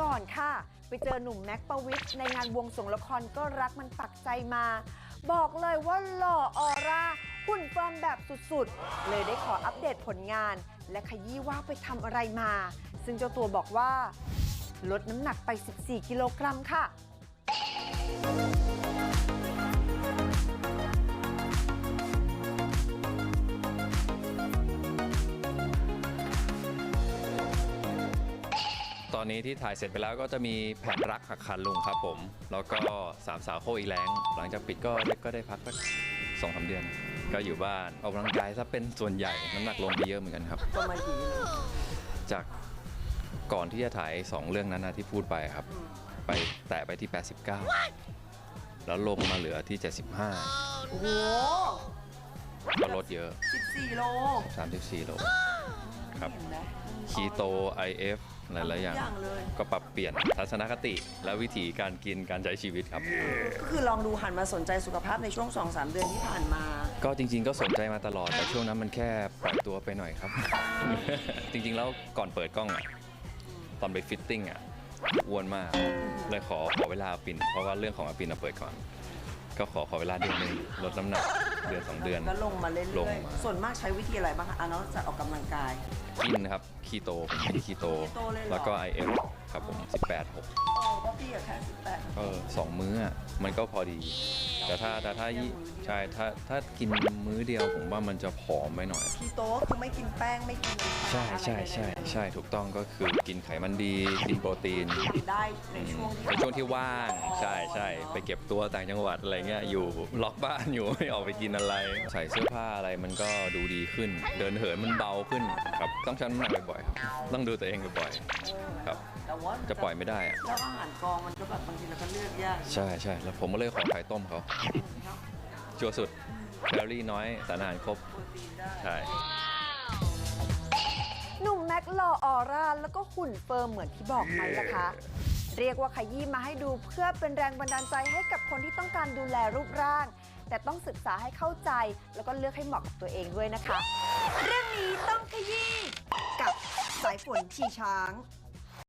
ก่อนค่ะ ไปเจอหนุ่มแม็กประวิทย์ในงานวงสวงละครก็รักมันปักใจมา บอกเลยว่าหล่อออร่าหุ่นเฟิร์มแบบสุดๆ เลยได้ขออัปเดตผลงาน และขยี้ว่าไปทำอะไรมา ซึ่งเจ้าตัวบอกว่า ลดน้ำหนักไป 14 กิโลกรัมค่ะ ตอนนี้ที่ถ่ายเสร็จไปแล้วก็จะมีแผนรักหักคันลุงครับผม แล้วก็สามสาวโคอีแรง หลังจากปิดก็ก็ได้พักสักสองสามเดือน ก็อยู่บ้านออกกำลังกายซะเป็นส่วนใหญ่น้ำหนักลงไปเยอะเหมือนกันครับ ประมาณกี่กิโลจากก่อนที่จะถ่าย2เรื่องนั้นนะที่พูดไปครับ ไปแตะไปที่ 89 แล้วลงมาเหลือที่ 75โอ้โหก็ลดเยอะ 14โล34โลครับเห็นไหมคีโต IF หลายๆอย่างทุกอย่างเลย ก็ปรับเปลี่ยนทัศนคติ และวิธีการกินการใช้ชีวิตครับ ก็คือลองดูหันมาสนใจสุขภาพในช่วง 2-3 เดือนที่ผ่านมา ก็จริง ๆ ก็สนใจมาตลอดแต่ช่วงนั้นมันแค่ปล่อยตัวไปหน่อยครับ จริง ๆ แล้วก่อนเปิดกล้องอะตอนไปฟิตติ้งอะอ้วนมากเลยขอขอเวลาอาปินเพราะว่าเรื่องของอาปินเราเปิดก่อน ก็ขอขอเวลาเดือนหนึงลดน้ำหนักเดือนสองเดือน ก็ลงมาเรื่ลองยมา ๆส่วนมากใช้วิธีอะไรบ้างคะอะนอกจากออกกำลังกาย กินนะครับคีโตผมกินคีโต คีโตเลยเหรอ แล้วก็ IF ครับผม 18 6 โอ้ก็พี่อะแค่18เออสองมื้ออะมันก็พอดี แต่ถ้าแต่ถ้ายี่ใช่ถ้าถ้ากินมื้อเดียวผมว่ามันจะผอมไปหน่อย คีโตก็คือไม่กินแป้งไม่กินน้ำตาลใช่ใช่อะไรใช่เลยใช่ถูกต้องก็คือกินไขมันดีกินโปรตีนได้ในช่วงที่ในช่วงที่ว่างใช่ใช่ไปเก็บตัวต่างจังหวัดอะไรเงี้ยอยู่ล็อกบ้านอยู่ไม่ออกไปกินอะไร ใส่เสื้อผ้าอะไรมันก็ดูดีขึ้น เดินเหินมันเบาขึ้นครับต้องชั่งน้ำหนักบ่อยๆครับต้องดูตัวเองบ่อยๆครับ แต่ว่าจะปล่อยไม่ได้อะแล้วอาหารกองมันก็แบบบางทีเราก็เลือกยาก ใช่ใช่แล้วผมก็เลยขอไข่ต้มเขาชัวร์สุดแคลอรี่น้อยสารอาหารครบใช่หนุ่มแม็กหล่อออร่าแล้วก็หุ่นเฟิร์มเหมือนที่บอกไหมล่ะคะ เรียกว่าขยี้มาให้ดูเพื่อเป็นแรงบันดาลใจให้กับคนที่ต้องการดูแลรูปร่าง แต่ต้องศึกษาให้เข้าใจ แล้วก็เลือกให้เหมาะกับตัวเองด้วยนะคะ เรื่องนี้ต้องขยี้กับสายฝนชีช้าง